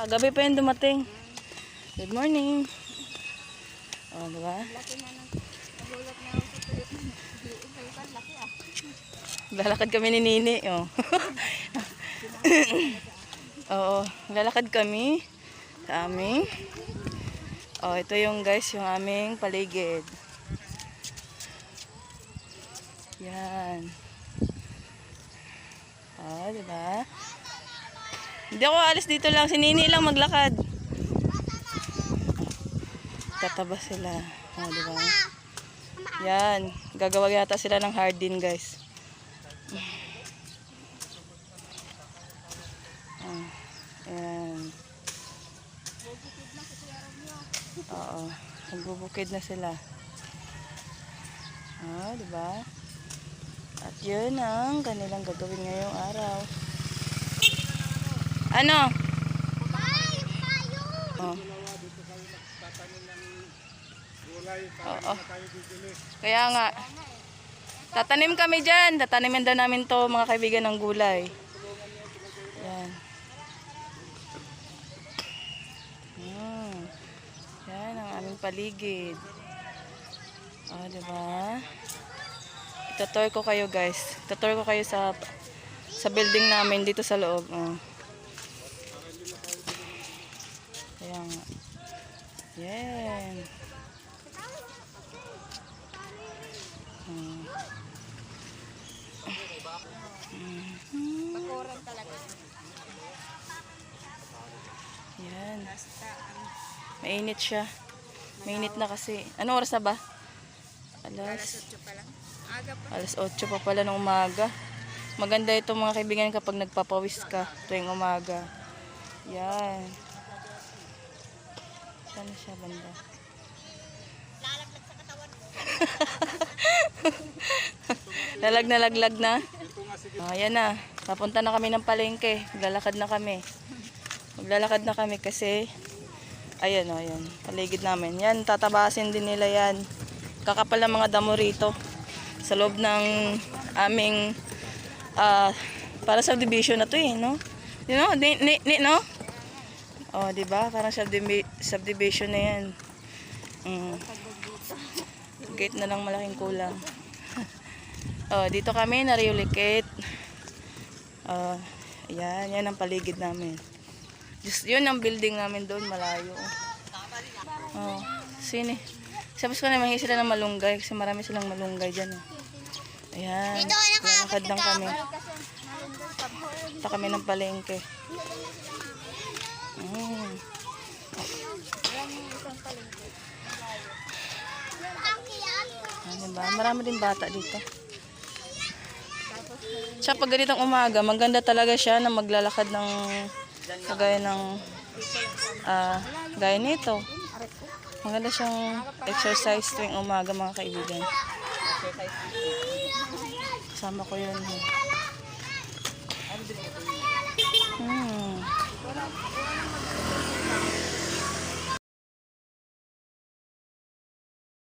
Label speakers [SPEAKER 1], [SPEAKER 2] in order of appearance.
[SPEAKER 1] Ah, gabi pa yun dumating. Good morning. Oh, di ba? Lalakad kami ni Nini. Oh. Oo, lalakad kami sa aming. Oh, ito yung guys, yung aming paligid. Yan. Oh, di ba? Hindi ako alis dito lang. Si lang maglakad. Tataba sila. Oh, di ba? Yan. Gagawa yata sila ng hardin, guys. Ah, Ayan. Oo. Nagbubukid na sila. Ah, di ba? At yun ang kanilang gagawin ngayong araw. Ano? Oh. Oo. Kaya nga. Tatanim kami dyan. Tatanimin daw namin to mga kaibigan ng gulay. Yan. Hmm. Yan ang aming paligid. Oh, diba? Itutour ko kayo guys. Itutour ko kayo sa sa building namin dito sa loob. Oh. Kaya nga. Yan. Hmm. Yan. Mainit siya. Mainit na kasi. Anong oras na ba? Alas. Alas 8 pa pala ng umaga. Maganda ito mga kaibigan kapag nagpapawis ka tuwing umaga. Yan. Saan na siya banda? Lalag na laglag na. Oh, yan na. Papunta na kami ng palengke. Maglalakad na kami. Maglalakad na kami kasi ayan o, ayan. Paligid namin. Yan, tatabasin din nila yan. Kakapal ng mga damo rito. Sa loob ng aming ah, para subdivision na to eh, no? You know, ni, ni, ni, no? Oh, di ba? Parang subdivi- subdivision na yan. Mm. Gate na lang malaking kulang. oh, dito kami nariulikit. Oh, ayan, yan ang paligid namin. Just, yun ang building namin doon, malayo. Oh, sini. Sabos ko na mahingi sila ng malunggay kasi marami silang malunggay dyan. Oh. Ayan, lalakad lang kami. Punta kami ng palengke. Ayan. Ayan diba? Marami din bata dito. Siya pag ganitong umaga, maganda talaga siya na maglalakad ng kagaya ng uh, gaya nito. Maganda siyang exercise tuwing umaga mga kaibigan. Kasama ko yun. Hmm.